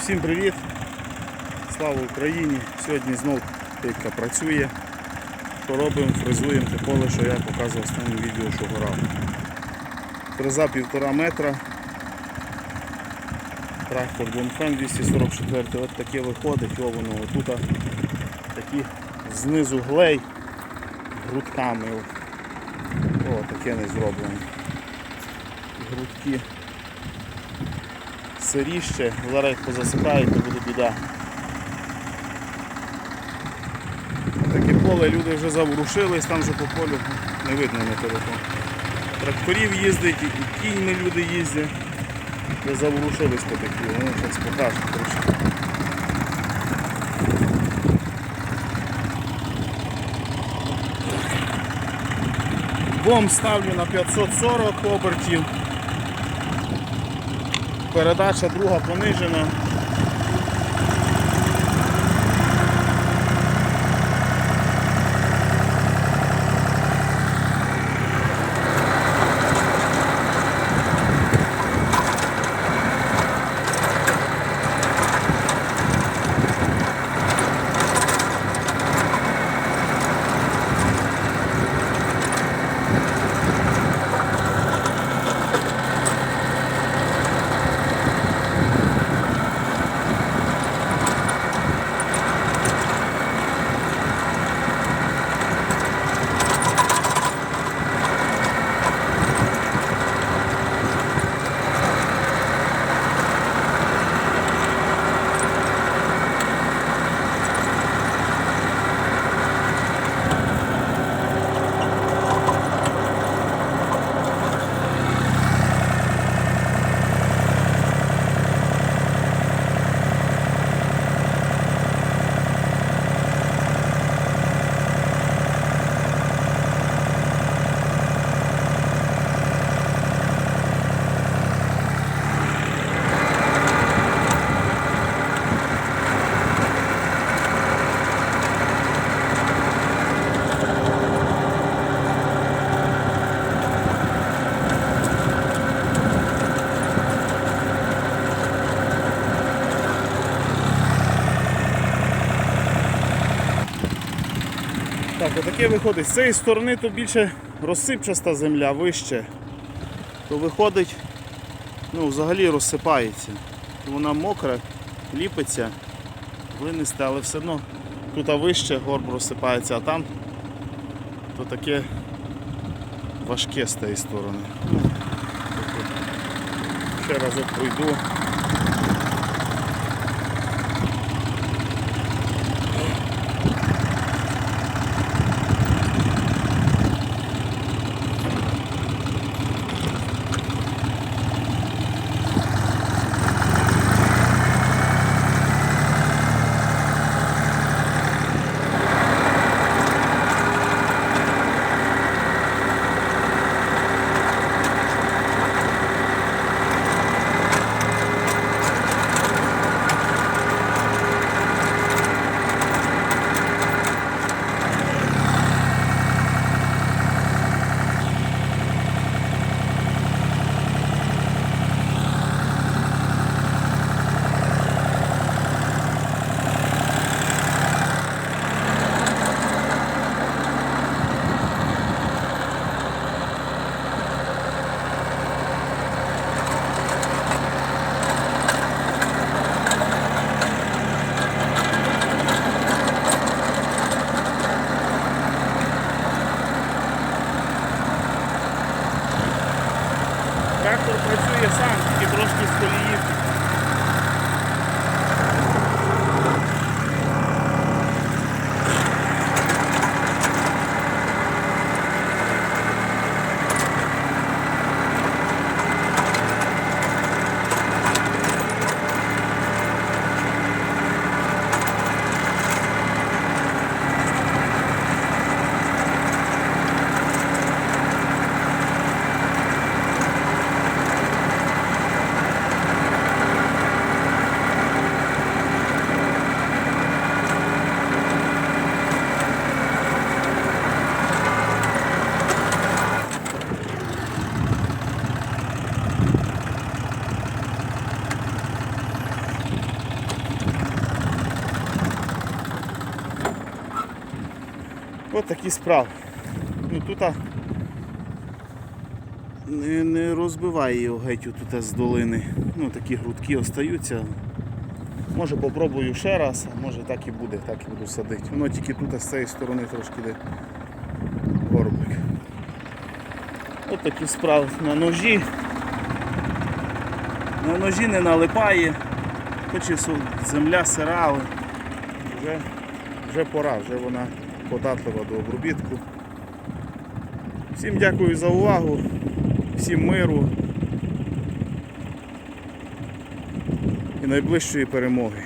Всім привіт! Слава Україні! Сьогодні знов Петька працює. Що робимо? Фрезуємо те поле, що я показував в останньому відео, що горав. Фреза півтора метра. Трактор Бонфен 244 от таке виходить, о воно отут такі знизу глей грудками. О, таке не зроблено. Грудки сиріще, зараз їх позасипають, то буде біда. Таке поле люди вже заворушились, там вже по полю не видно на телефон. Тракторів їздить, і кіньми люди їздять. Вже заворушились по такі, вони зараз покажуть трошки. Бом ставлю на 540 обертів. Передача друга понижена. Так, отаке виходить. З цієї сторони то більше розсипчаста земля вище, то виходить, ну взагалі розсипається. Вона мокра, ліпиться, винести, але все одно тут вище горб розсипається, а там то таке важке з тієї сторони. Ну, Ще разок пройду. трактор працює сам, тільки трошки з колії. От такі справи. Ну тут не, не розбиває його геть тут з долини. Ну такі грудки остаються. Може попробую ще раз, а може так і буде, так і буду садити. Воно тільки тут з цієї сторони трошки де горбик. От такі справи на ножі. На ножі не налипає, хоч і земля сира, але вже, вже пора, вже вона податлива до обробітку. Всім дякую за увагу, всім миру і найближчої перемоги.